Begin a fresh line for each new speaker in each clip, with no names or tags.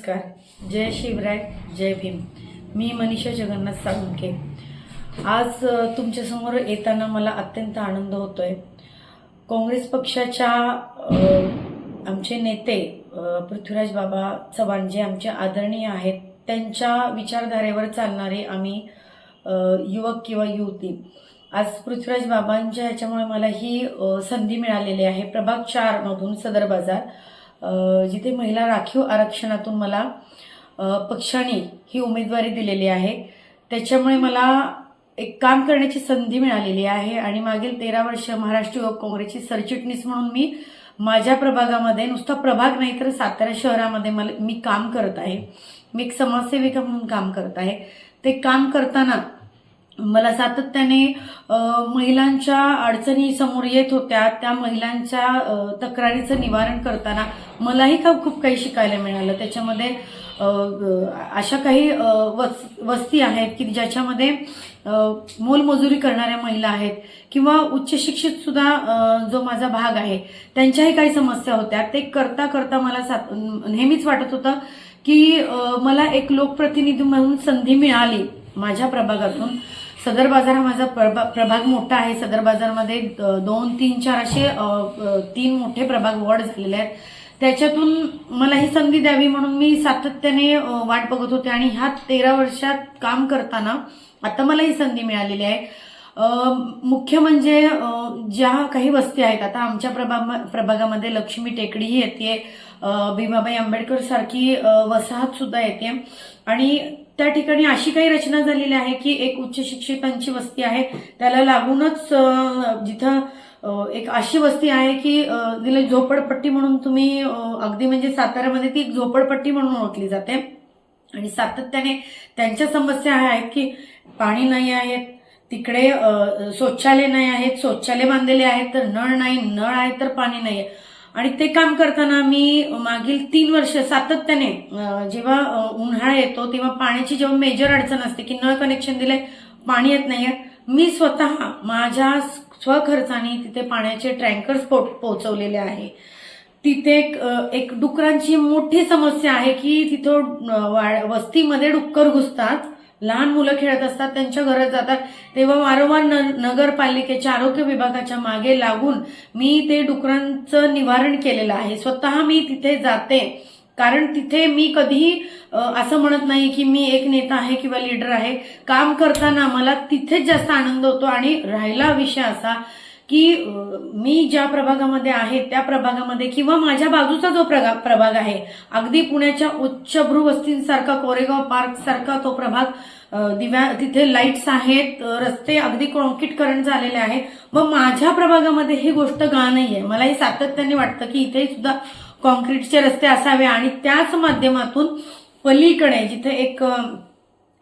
नमस्कार. जय शिवराय जय भीम. मी मनीषा जगन्नाथ साळुंके आज तुमच्यासमोर येताना मला अत्यंत आनंद होतोय. काँग्रेस पक्षाच्या आमचे नेते पृथ्वीराज बाबा चव्हाण जे आमचे आदरणीय आहेत त्यांच्या विचारधारेवर चालणारे आम्ही युवक किंवा युवती. आज पृथ्वीराज बाबांच्या ह्याच्यामुळे मला ही संधी मिळालेली आहे. प्रभाग चारमधून सदर बाजार. जिथे महिला राखीव आरक्षणातून मला पक्षाने ही उमेदवारी दिलेली आहे. त्याच्यामुळे मला एक काम करण्याची संधी मिळालेली आहे आणि मागील तेरा वर्ष महाराष्ट्र युवक काँग्रेसची सरचिटणीस म्हणून मी माझ्या प्रभागामध्ये नुसता प्रभाग नाही तर सातारा शहरामध्ये मला मी काम करत आहे. मी एक समाजसेविका म्हणून काम करत आहे. ते काम करताना मला सातत्याने महिलांच्या अडचणी समोर येत होत्या त्या महिलांच्या तक्रारीचं निवारण करताना मलाही का खूप काही शिकायला मिळालं. त्याच्यामध्ये अशा काही वस वस्ती आहेत की ज्याच्यामध्ये मोलमजुरी करणाऱ्या महिला आहेत किंवा उच्च शिक्षित सुद्धा जो माझा भाग आहे त्यांच्याही काही समस्या होत्या. ते करता करता मला सात- नेहमीच वाटत होतं की मला एक लोकप्रतिनिधी म्हणून संधी मिळाली माझ्या प्रभागातून. सदर बाजार हा माझा प्रभा- प्रभाग मोठा आहे. सदर बाजारमध्ये दोन तीन चार असे तीन मोठे प्रभाग वॉर्ड झालेले आहेत. त्याच्यातून मला ही संधी द्यावी म्हणून मी सातत्याने वाट बघत होते आणि ह्या तेरा वर्षात काम करताना आता मला ही संधी मिळालेली आहे. मुख्य म्हणजे ज्या काही वस्ती आहेत आता आमच्या प्रभाग प्रभागामध्ये लक्ष्मी टेकडी येते भीमाबाई आंबेडकर सारखी वसाहत सुद्धा येते. आणि त्या ठिकाणी अशी काही रचना झालेली आहे की एक उच्च शिक्षितांची वस्ती आहे. त्याला लागूनच जिथं एक अशी वस्ती आहे की तिला झोपडपट्टी म्हणून तुम्ही अगदी म्हणजे साताऱ्यामध्ये ती एक झोपडपट्टी म्हणून ओळखली जाते. आणि सातत्याने त्यांच्या समस्या ह्या आहेत की पाणी नाही आहेत तिकडे शौचालय नाही आहेत शौचालय बांधलेले आहेत तर नळ नाही नळ आहे तर पाणी नाही आहे आणि ते काम करताना मी मागील तीन वर्ष सातत्याने जेव्हा उन्हाळा येतो तेव्हा पाण्याची जेव्हा मेजर अडचण असते की नळ कनेक्शन दिले पाणी येत नाहीये मी स्वतः माझ्या स्वखर्चाने तिथे पाण्याचे टँकर्स पोहोचवलेले आहे. तिथे एक एक डुकरांची मोठी समस्या आहे की तिथं वा- वस्तीमध्ये डुक्कर घुसतात. लहान मुलं खेळत असतात त्यांच्या घरात जातात. तेव्हा वारंवार नगरपालिकेच्या आरोग्य विभागाच्या मागे लागून मी ते डुकरांचं निवारण केलेलं आहे. स्वतः मी तिथे जाते. कारण तिथे मी कधीही असं म्हणत नाही की मी एक नेता आहे किंवा लीडर आहे. काम करताना मला तिथेच जास्त आनंद होतो आणि राहिला विषय असा की मी ज्या प्रभागामध्ये आहे त्या प्रभागामध्ये किंवा माझ्या बाजूचा जो प्रभाग आहे अगदी पुण्याच्या उच्चभ्रू वस्तींसारखा कोरेगाव पार्क सारखा तो प्रभाग दिव्या तिथे लाईट्स आहेत रस्ते अगदी कॉन्क्रीटकरण झालेले आहे मग माझ्या प्रभागामध्ये ही गोष्ट गा नाही मला हे सातत्याने वाटतं की इथे सुद्धा कॉन्क्रीटचे रस्ते असावे आणि त्याच माध्यमातून पलीकडे जिथे एक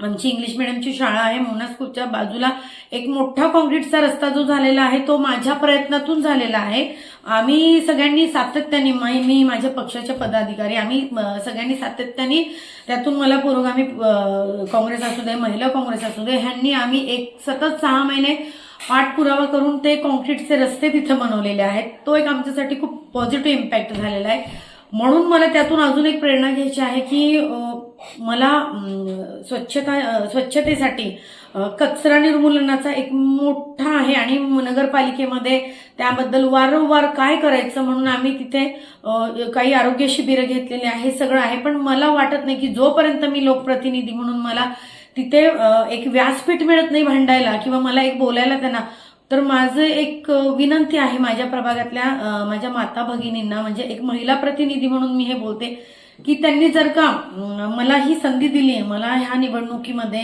आमची इंग्लिश मिडियमची शाळा आहे मोनास्कूलच्या बाजूला एक मोठा कॉन्क्रीटचा रस्ता जो झालेला आहे तो माझ्या प्रयत्नातून झालेला आहे. आम्ही सगळ्यांनी सातत्याने मी मी माझ्या पक्षाचे पदाधिकारी आम्ही सगळ्यांनी सातत्याने त्यातून मला पुरोगामी काँग्रेस असू दे महिला काँग्रेस असू दे ह्यांनी आम्ही एक सतत सहा महिने पाठपुरावा करून ते कॉन्क्रीटचे रस्ते तिथं बनवलेले आहेत. तो एक आमच्यासाठी खूप पॉझिटिव्ह इम्पॅक्ट झालेला आहे. म्हणून मला त्यातून अजून एक प्रेरणा घ्यायची आहे की मला स्वच्छता स्वच्छतेसाठी कचरा निर्मूलनाचा एक मोठा आहे आणि नगरपालिकेमध्ये त्याबद्दल वारंवार काय करायचं म्हणून आम्ही तिथे काही आरोग्य शिबिरं घेतलेली आहे सगळं आहे. पण मला वाटत नाही की जोपर्यंत मी लोकप्रतिनिधी म्हणून मला तिथे एक व्यासपीठ मिळत नाही भांडायला किंवा मला एक बोलायला त्यांना तर माझं एक विनंती आहे माझ्या प्रभागातल्या माझ्या माता भगिनींना म्हणजे एक महिला प्रतिनिधी म्हणून मी हे बोलते की त्यांनी जर का मला ही संधी दिली मला ह्या निवडणुकीमध्ये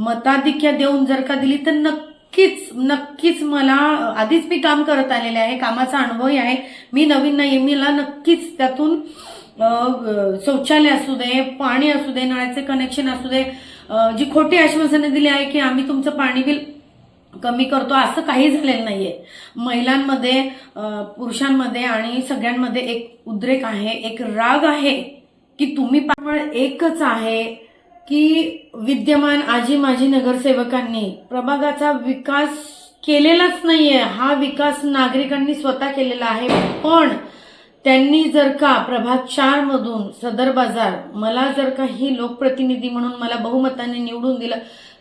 मताधिक्य देऊन जर का दिली तर नक्कीच नक्कीच मला आधीच मी काम करत आलेले आहे कामाचा अनुभवही आहे. मी नवीन नाही मला नक्कीच त्यातून शौचालय असू दे पाणी असू दे नळाचे कनेक्शन असू दे जी खोटी आश्वासनं दिली आहे की आम्ही तुमचं पाणी बिल कमी करतो असं काही झालेलं नाहीये. महिलांमध्ये पुरुषांमध्ये आणि सगळ्यांमध्ये एक उद्रेक आहे एक राग आहे की तुम्ही पावळ एकच आहे की विद्यमान आजी माजी नगरसेवकांनी प्रभागाचा विकास केलेलाच नाहीये. हा विकास नागरिकांनी स्वतः केलेला आहे. पण त्यांनी जर का प्रभाग चार मधून सदर बाजार मला जर का ही लोकप्रतिनिधी म्हणून मला बहुमताने निवडून दिलं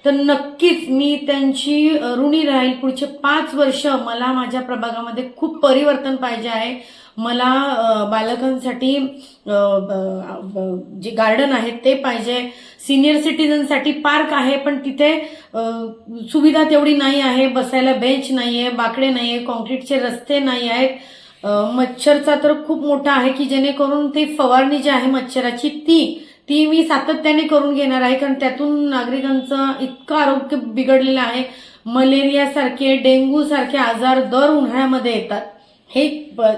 तर नक्कीच मी त्यांची ऋणी राहील पुढचे पाच वर्ष मला माझ्या प्रभागामध्ये खूप परिवर्तन पाहिजे आहे. मला बालकांसाठी ब- जे गार्डन आहे ते पाहिजे. सिनियर सिटीजनसाठी पार्क आहे पण तिथे सुविधा तेवढी नाही आहे. बसायला बेंच नाही आहे बाकडे नाही आहे कॉन्क्रीटचे रस्ते नाही आहेत. मच्छरचा तर खूप मोठा आहे की जेणेकरून ते फवारणी जी आहे मच्छराची ती ती मी सातत्याने करून घेणार आहे कारण त्यातून नागरिकांचं इतकं आरोग्य बिघडलेलं आहे. मलेरियासारखे डेंग्यू सारखे आजार दर उन्हाळ्यामध्ये येतात. हे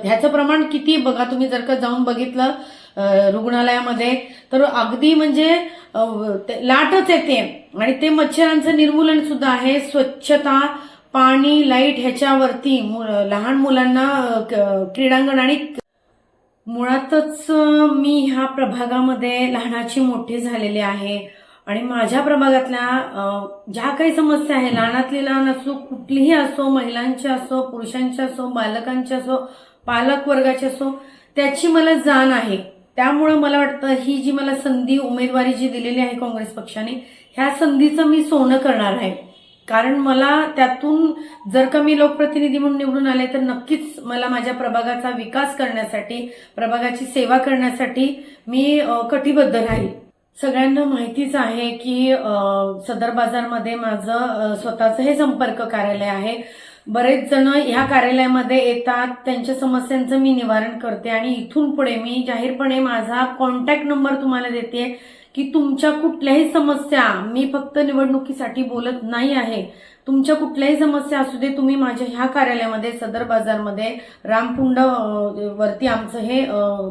ह्याचं प्रमाण किती बघा तुम्ही जर का जाऊन बघितलं रुग्णालयामध्ये तर अगदी म्हणजे ते लाटच येते. आणि ते मच्छरांचं निर्मूलन सुद्धा आहे. स्वच्छता पाणी लाइट ह्याच्यावरती मु- लहान मुलांना क- क्रीडांगण आणि मुळातच मी ह्या प्रभागामध्ये लहानाची मोठी झालेली आहे. आणि माझ्या प्रभागातल्या ज्या काही समस्या आहे लहानातली लहान असो कुठलीही असो महिलांची असो पुरुषांच्या असो बालकांची असो पालक वर्गाची असो त्याची मला जाण आहे. त्यामुळं मला वाटतं ही जी मला संधी उमेदवारी जी दिलेली आहे काँग्रेस पक्षाने ह्या संधीचं मी सोनं करणार आहे. कारण मला त्यातून जर का मी लोकप्रतिनिधी म्हणून निवडून आले तर नक्कीच मला माझ्या प्रभागाचा विकास करण्यासाठी प्रभागाची सेवा करण्यासाठी मी कटिबद्ध राहील. सगळ्यांना माहितीच आहे की सदर बाजारमध्ये माझं स्वतःचं हे संपर्क कार्यालय आहे. बरेच जण ह्या कार्यालयामध्ये येतात त्यांच्या समस्यांचं मी निवारण करते आणि इथून पुढे मी जाहीरपणे माझा कॉन्टॅक्ट नंबर तुम्हाला देते. की तुमच्या कुठल्याही समस्या मी फक्त निवडणुकीसाठी बोलत नाही आहे. तुमच्या कुठल्याही समस्या असू दे तुम्ही माझ्या ह्या कार्यालयामध्ये सदर बाजारमध्ये रामकुंड वरती आमचं हे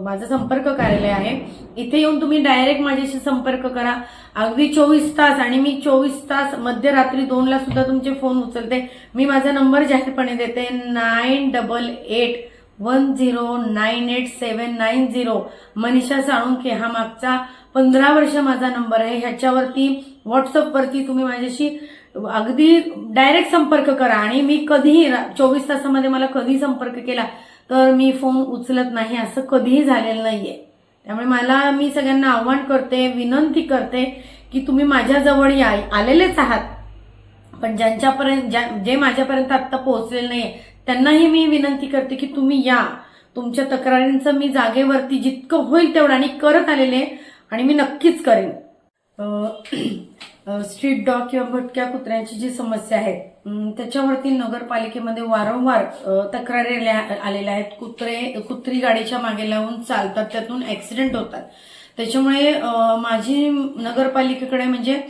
माझं संपर्क कार्यालय आहे. इथे येऊन तुम्ही डायरेक्ट माझ्याशी संपर्क करा. अगदी चोवीस तास आणि मी चोवीस तास मध्यरात्री दोनला सुद्धा तुमचे फोन उचलते. मी माझा नंबर जाहीरपणे देते. Nine double eight one zero nine eight seven nine zero. Manisha Salunkhe हा मागचा पंधरा वर्ष माझा नंबर आहे. ह्याच्यावरती व्हॉट्सअपवरती तुम्ही माझ्याशी अगदी डायरेक्ट संपर्क करा. आणि मी कधीही रा- चोवीस तासामध्ये मला कधी संपर्क केला तर मी फोन उचलत नाही. असं कधीही झालेलं नाहीये. त्यामुळे मला मी सगळ्यांना आव्हान करते विनंती करते की तुम्ही माझ्याजवळ या आलेलेच आहात. पण ज्यांच्यापर्यंत ज्या जे माझ्यापर्यंत आत्ता पोहोचलेले नाहीये त्यांनाही मी विनंती करते की तुम्ही या. तुमच्या तक्रारींचं मी जागेवरती जितकं होईल तेवढं आणि करत आलेले आणि मी नक्कीच करेन. स्ट्रीट डॉग किंवा भटक्या कुत्र्यांची जी समस्या आहे त्याच्यावरती नगरपालिकेमध्ये वारंवार तक्रारी आलेल्या आहेत. कुत्रे कुत्री गाडीच्या मागे लावून चालतात त्यातून ऍक्सिडेंट होतात. त्याच्यामुळे माझी नगरपालिकेकडे म्हणजे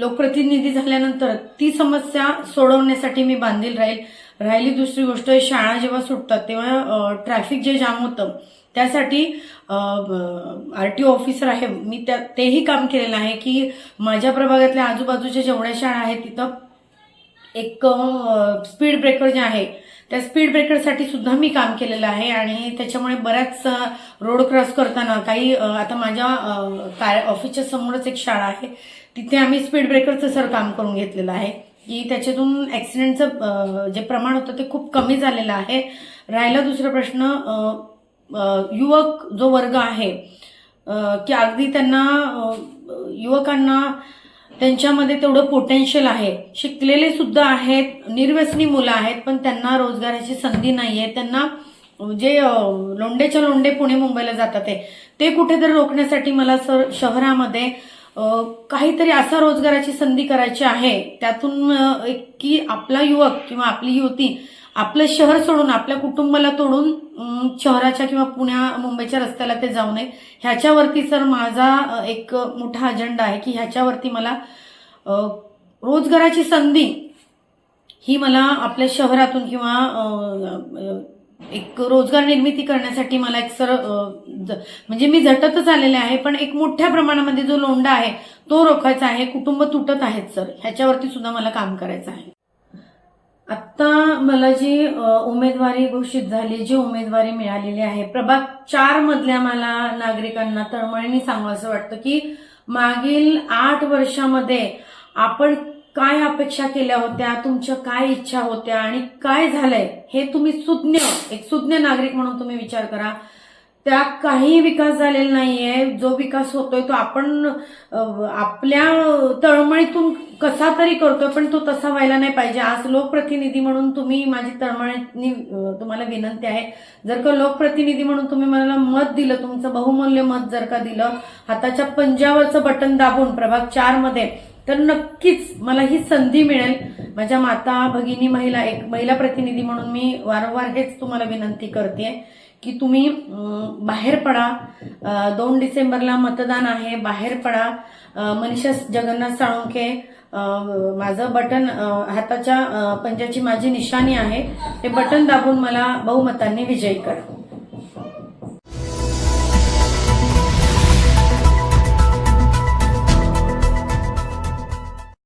लोकप्रतिनिधी झाल्यानंतर ती समस्या सोडवण्यासाठी मी बांधील राहील. राहिली दुसरी गोष्ट शाळा जेव्हा सुटतात तेव्हा ट्रॅफिक जे जाम होतं त्यासाठी आर टी ओ ऑफिसर आहे. मी त्या तेही काम केलेलं आहे की माझ्या प्रभागातल्या आजूबाजूच्या जेवढ्या शाळा आहेत तिथं एक स्पीड ब्रेकर जे आहे त्या स्पीड ब्रेकरसाठी सुद्धा मी काम केलेलं आहे. आणि त्याच्यामुळे बऱ्याच रोड क्रॉस करताना काही आता माझ्या काय कार्य ऑफिसच्या समोरच एक शाळा आहे. तिथे आम्ही स्पीड ब्रेकरचं सर काम करून घेतलेलं आहे. की त्याच्यातून ॲक्सिडेंटचं जे प्रमाण होतं ते खूप कमी झालेलं आहे. राहिला दुसरा प्रश्न युवक जो वर्ग आहे की अगदी त्यांना युवकांना त्यांच्यामध्ये तेवढं पोटेन्शियल आहे. शिकलेले सुद्धा आहेत निर्व्यसनी मुलं आहेत पण त्यांना रोजगाराची संधी नाही आहे त्यांना जे लोंडेच्या लोंडे पुणे मुंबईला जातात ते ते कुठेतरी रोखण्यासाठी मला सर शहरामध्ये काहीतरी असा रोजगाराची संधी करायची आहे. त्यातून एक की आपला युवक किंवा आपली युवती आपलं शहर सोडून आपल्या कुटुंबाला तोडून शहराच्या किंवा पुण्या मुंबईच्या रस्त्याला ते जाऊ नये. ह्याच्यावरती सर माझा एक मोठा अजेंडा आहे की ह्याच्यावरती मला रोजगाराची संधी ही मला आपल्या शहरातून किंवा एक रोजगार निर्मिती करण्यासाठी मला एक सर ज- म्हणजे मी झटतच आलेले आहे पण एक मोठ्या प्रमाणामध्ये जो लोंडा आहे तो रोखायचा आहे कुटुंब तुटत आहेत सर. ह्याच्यावरती सुद्धा मला काम करायचं आहे. आत्ता मला जी उमेदवारी घोषित झाली जी उमेदवारी मिळालेली आहे प्रभाग चार मधल्या मला नागरिकांना तळमळीने सांगावं असं वाटतं की मागील आठ वर्षामध्ये आपण काय अपेक्षा केल्या होत्या तुमच्या काय इच्छा होत्या आणि काय झालंय हे तुम्ही सुज्ञ एक सुज्ञ नागरिक म्हणून तुम्ही विचार करा. त्या काही विकास झालेला नाहीये. जो विकास होतोय तो आपण आपल्या तळमळीतून कसा तरी करतोय पण तो तसा व्हायला नाही पाहिजे. आज लोकप्रतिनिधी म्हणून तुम्ही माझी तळमळीनी तुम्हाला विनंती आहे. जर का लोकप्रतिनिधी म्हणून तुम्ही मला मत दिलं तुमचं बहुमूल्य मत जर का दिलं हाताच्या पंजावरचं बटन दाबून प्रभाग चारमध्ये तर नक्कीच मला ही संधी मिळेल. माझ्या माता भगिनी महिला एक महिला प्रतिनिधी म्हणून मी वारंवार हेच तुम्हाला विनंती करते की तुम्ही बाहेर पडा. दोन डिसेंबरला मतदान आहे बाहेर पडा. अं, मनीषा जगन्नाथ साळुंखे माझं बटन हाताच्या पंजाची माझी निशाणी आहे. ते बटन दाबून मला बहुमतांनी विजयी करा.